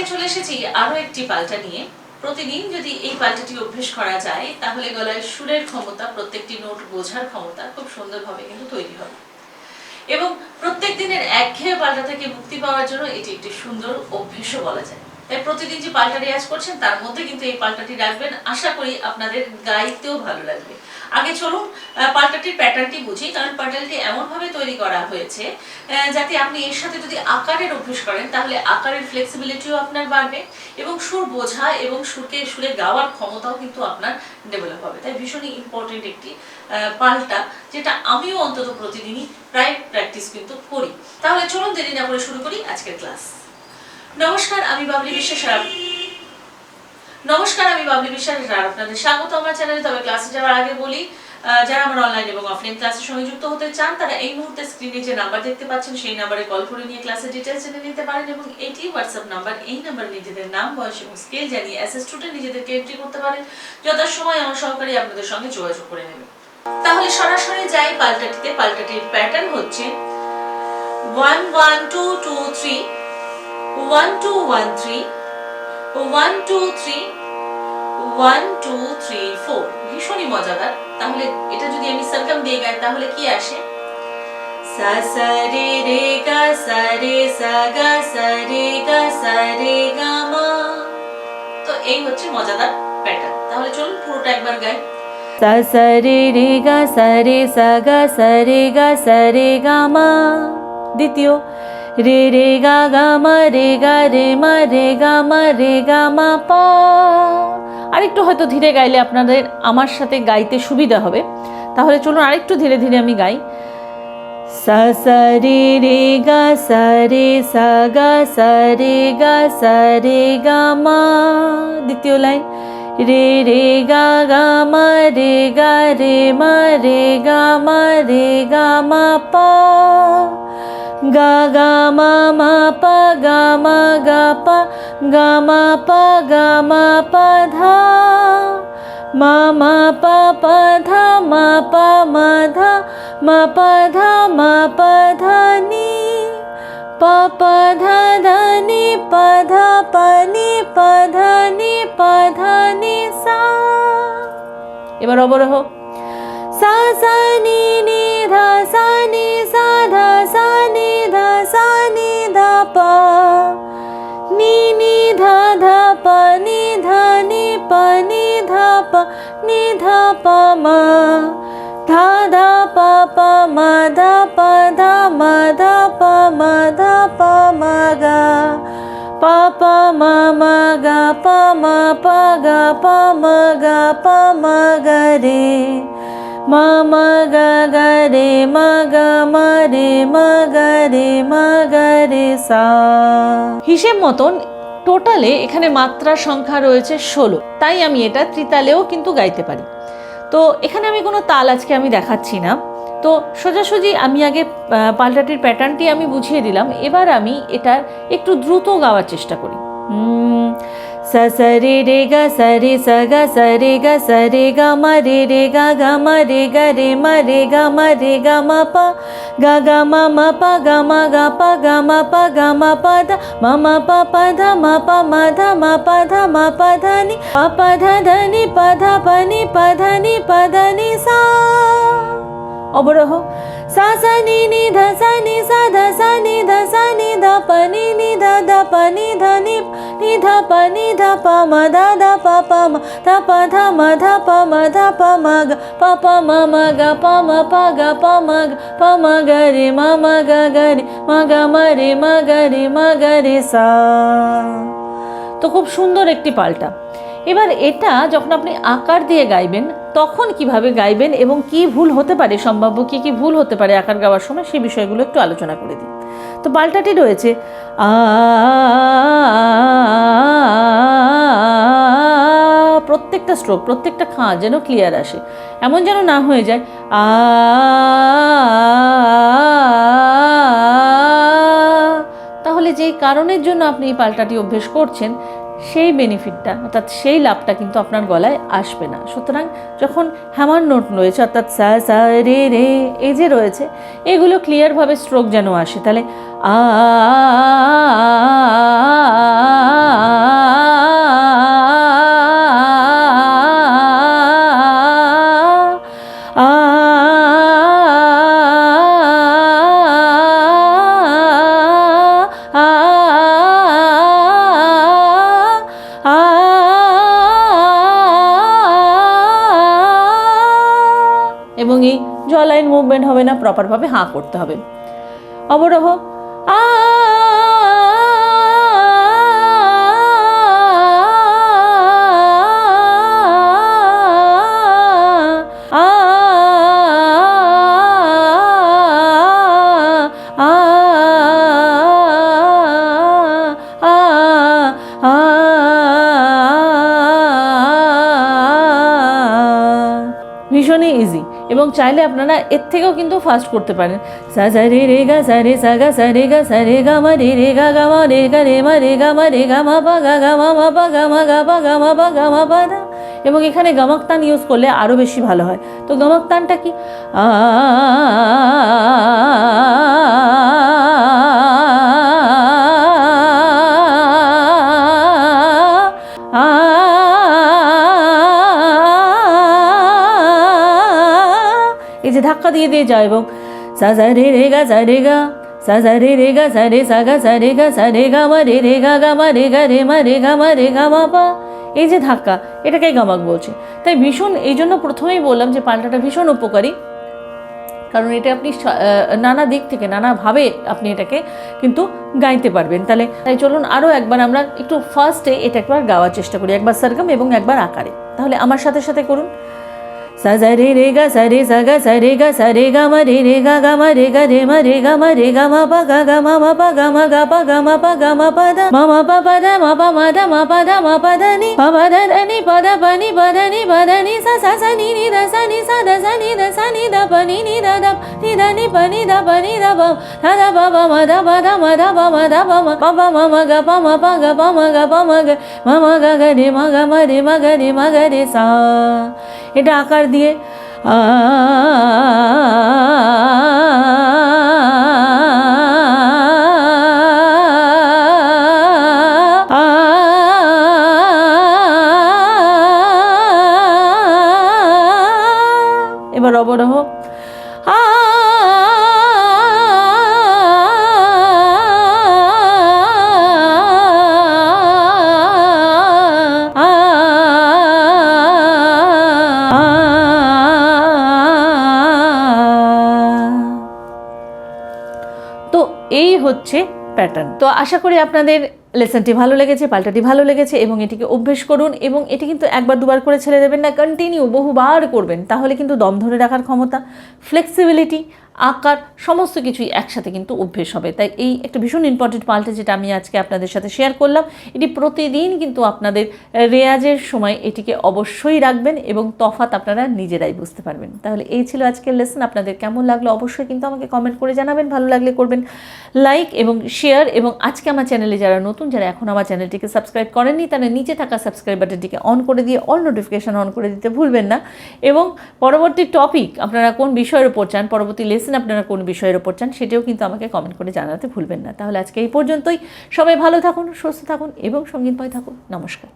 আজকে চলে এসেছি আরও একটি পাল্টা নিয়ে। প্রতিদিন যদি এই পাল্টাটি অভ্যেস করা যায়, তাহলে গলায় সুরের ক্ষমতা, প্রত্যেকটি নোট বোঝার ক্ষমতা খুব সুন্দরভাবে কিন্তু তৈরি হবে। এবং প্রত্যেক দিনের একঘেয়ে পাল্টা থেকে মুক্তি পাওয়ার জন্য এটি একটি সুন্দর অভ্যেসও বলা যায়। প্রতিদিন যে পাল্টা রেয়াজ করছেন, তার মধ্যে কিন্তু এই পাল্টাটি রাখবেন। আশা করি আপনাদের গাইতেও ভালো লাগবে। আগে চলুন পাল্টাটির প্যাটার্নটি বুঝি, কারণ পাল্টাটি এমনভাবে তৈরি করা হয়েছে যাতে আপনি এর সাথে যদি আকারের অভ্যেস করেন, তাহলে আকারের ফ্লেক্সিবিলিটিও আপনার বাড়বে এবং সুর বোঝা এবং সুরকে, সুরে গাওয়ার ক্ষমতাও কিন্তু আপনার ডেভেলপ হবে। তাই ভীষণই ইম্পর্টেন্ট একটি পাল্টা, যেটা আমিও অন্তত প্রতিদিনই প্রায় প্র্যাকটিস কিন্তু করি। তাহলে চলুন দেরি না করে শুরু করি আজকের ক্লাস নমস্কার, আমি বাবলি বিশ্বাস নমস্কার, আমি বাবলি বিশ্বাস আর আপনাদের স্বাগত আমার চ্যানেলে। তবে ক্লাসে যাওয়ার আগে বলি যারা আমার অনলাইন এবং অফলাইন ক্লাসের সঙ্গে যুক্ত হতে চান, তারা এই মুহূর্তে স্ক্রিনে যে নাম্বার দেখতে পাচ্ছেন, সেই নাম্বারে কল করে নিয়ে ক্লাসের ডিটেলস জেনে নিতে পারেন এবং এটি হোয়াটসঅ্যাপ নাম্বার এই নাম্বারে নিজেদের নাম, বয়স এবং স্কেল জানিয়ে অ্যাস স্টুডেন্ট নিজেদেরকে এন্ট্রি করতে পারেন। যথাসময় আমার সহকারী আপনাদের সঙ্গে যোগাযোগ করে নেবে। তাহলে সরাসরি যাই, পাল্টাটিতে, পাল্টাটির প্যাটার্ন হচ্ছে one one two two three one two one three one two three one two three four ভীষণই মজাদার। তাহলে এটা যদি আমি সারকাম দিয়ে গাই, তাহলে কি আসে? সা সা, রে রে, গা, সা, রে, সা, গা, সা, রে, গা, সা, রে, গা, মা। তো এই হচ্ছে মজাদার প্যাটার্ন তাহলে চলুন পুরোটা একবার গাই। সা সা, রে রে, গা, সা, রে, সা, গা, সা, রে, গা, সা, রে, গা, মা। দ্বিতীয় রে রে গা গা মা রে গা রে মা রে গা মা রে গা মা প আরেকটু হয়তো ধীরে গাইলে আপনাদের আমার সাথে গাইতে সুবিধা হবে তাহলে চলুন আরেকটু ধীরে ধীরে আমি গাই সা সা রে রে গা সা রে সা গা সা রে গা সা রে গা মা দ্বিতীয় লাইন রে রে গা গা মা রে গা রে মা রে গা মা রে গা মা পা গা গা মা মা পা গা মা গা পা, গা মা পা গা মা পা ধা, মা মা পা পা ধা, মা পা মা ধা, মা পা ধা, মা পা ধা নি, পা পা ধা ধা নি, পা ধা পা নি, পা ধা নি, পা ধা নি সা। এবার অবরোহ। সা সা নি নি ধা সা নি ধা ধা পা নি ধা নি পা নি ধা পা নি ধা পা মা ধা ধা পা পা মা ধা পা ধা মা ধা পা মা ধা পা মা গা পা পা মা মা গা পা মা পা গা পা মা গা পা মা গা রে মা মা গা গা রে মা গা মা রে মা গা রে মা গা রে সা হিসেব মতন টোটালে এখানে মাত্রার সংখ্যা রয়েছে ষোলো। তাই আমি এটা ত্রিতালেও কিন্তু গাইতে পারি। তো এখানে আমি কোনো তাল আজকে আমি দেখাচ্ছি না। তো সোজাসুজি আমি আগে পাল্টাটির প্যাটার্নটি আমি বুঝিয়ে দিলাম। এবার আমি এটা একটু দ্রুত গাওয়ার চেষ্টা করি। উম, সা সা রে রে গা সা রে সা গা সা রে গা সা রে গা মা রে রে গা গা মা রে গা রে মা রে গা মা রে গা মা পা গা গা মা মা পা গা মা গা পা গা মা পা গা মা পা ধা মা মা পা পা ধা মা পা মা ধা মা পা ধা মা পা ধা নি পা পা ধা ধা নি পা ধা নি সা ধা সা নি ধা সা নি ধা প নি নি ধা ধা প নি ধা নি নি ধা প নি ধা প মা ধা ধা প প মা ধা প ধা মা ধা প মা ধা প মা গা প প মা মা গা প মা প গা প মা গা প মা গা রে মা মা গা গা রে মা গা রে মা গা রে মা গা রে সা তো খুব সুন্দর একটি পাল্টা। এবার এটা যখন আপনি আকার দিয়ে গাইবেন তখন কীভাবে গাইবেন এবং কি ভুল হতে পারে, সম্ভাব্য কি কি ভুল হতে পারে আকার গাওয়ার সময় সেই বিষয়গুলো একটু আলোচনা করে দিই। তো পাল্টাটি রয়েছে প্রত্যেকটা স্ট্রোক প্রত্যেকটা খাঁ যেন ক্লিয়ার আসে। এমন যেন না হয়ে যায়, আ, তাহলে যেই কারণের জন্য আপনি এই পাল্টাটি অভ্যেস করছেন সেই বেনিফিটটা অর্থাৎ সেই লাভটা কিন্তু আপনার গলায় আসবে না। সুতরাং যখন হ্যামার নোট রয়েছে, অর্থাৎ সা সা, রে রে, এই যে রয়েছে, এগুলো ক্লিয়ারভাবে স্ট্রোক যেন আসে। তাহলে আ লাইন মুভমেন্ট হবে না প্রপারভাবে হাঁ করতে হবে। অবরোহ আ ভীষণই ইজি এবং চাইলে আপনারা এর থেকেও কিন্তু ফাস্ট করতে পারেন। সা সা রে রে গা সা রে সা গা সা রে গা সা রে গা মা রে রে গা গা মা রে গা রে মা রে গা মা রে গা মা পা গা গা মা মা পা গা মা গা পা গা মা পা গা মা পা দা। এবং এখানে গামাক তান ইউজ করলে আরও বেশি ভালো হয়। তো গামাক তানটা কি? আ যে ধাক্কা দিয়ে দিয়ে যায় এবং সা সা রে রে গা সা রে গা, সা সা রে রে গা সা রে সা গা সা রে গা সা রে গা মা রে রে গা গা মা রে গা রে মা রে গা মা রে গা মা পা। এই যে ধাক্কা, এটাকে গামাক বলছে। তাই ভীষণ, এই জন্য প্রথমেই বললাম যে পাল্টাটা ভীষণ উপকারী। কারণ এটা আপনি নানা দিক থেকে, নানাভাবে আপনি এটাকে কিন্তু গাইতে পারবেন। তাহলে, তাই চলুন আরও একবার আমরা একটু ফার্স্টে এটা একবার গাওয়ার চেষ্টা করি, একবার সরগম এবং একবার আকারে। তাহলে আমার সাথে সাথে করুন। সা সা রে রে গা সা রে সা গা সা রে গা সা রে গা মা রে রে গা গা মা রে গা রে মা রে গা মা রে গা মা পা গা গা মা মা পা গা মা গা পা গা মা পা গা মা পা দা মা মা পা পা দা মা পা মা দা মা পা দা মা পা দা নি পা পা দা দা নি পা দা পা নি পা দা নি পা দা নি সা সা সা নি নি দা সা নি সা দা সা নি দা সা নি দা পা নি নি দা দা নি দা নি পা নি দা পা নি দা পা দা দা পা পা মা দা পা দা মা দা পা মা দা পা মা পা পা মা মা গা পা মা পা গা পা মা গা পা মা গা মা মা গা গা রে মা গা মা রে মা গা রে মা গা রে সা এটা আকার দিয়ে আ হচ্ছে প্যাটার্ন তো আশা করি আপনাদের লেসনটি ভালো লেগেছে, পাল্টাটি ভালো লেগেছে এবং এটিকে অভ্যেস করুন এবং এটি কিন্তু একবার দুবার করে ছেড়ে দেবেন না কন্টিনিউ বহুবার করবেন। তাহলে কিন্তু দম ধরে রাখার ক্ষমতা ফ্লেক্সিবিলিটি আকার, সমস্ত কিছুই একসাথে কিন্তু অভ্যেস হবে। তাই এই একটা ভীষণ ইম্পর্টেন্ট পাল্টে যেটা আমি আজকে আপনাদের সাথে শেয়ার করলাম, এটি প্রতিদিন কিন্তু আপনাদের রেয়াজের সময় এটিকে অবশ্যই রাখবেন এবং তফাৎ আপনারা নিজেরাই বুঝতে পারবেন। তাহলে এই ছিল আজকের লেসন আপনাদের কেমন লাগল অবশ্যই কিন্তু আমাকে কমেন্ট করে জানাবেন, ভালো লাগলে করবেন লাইক এবং শেয়ার এবং আজকে আমার চ্যানেলে যারা নতুন যারা এখন আমার চ্যানেলটিকে সাবস্ক্রাইব করেননি, তারা নিচে থাকা সাবস্ক্রাইব বাটনটিকে অন করে দিয়ে অল নোটিফিকেশান অন করে দিতে ভুলবেন না। এবং পরবর্তী টপিক, আপনারা কোন বিষয়ের ওপর চান, পরবর্তী লেসন আপনারা কোন বিষয়ের ওপর চান, সেটাও কিন্তু আমাকে কমেন্ট করে জানাতে ভুলবেন না। তাহলে আজকে এই পর্যন্তই। সবাই ভালো থাকুন, সুস্থ থাকুন এবং সংগীত সঙ্গীতময় থাকুন। নমস্কার।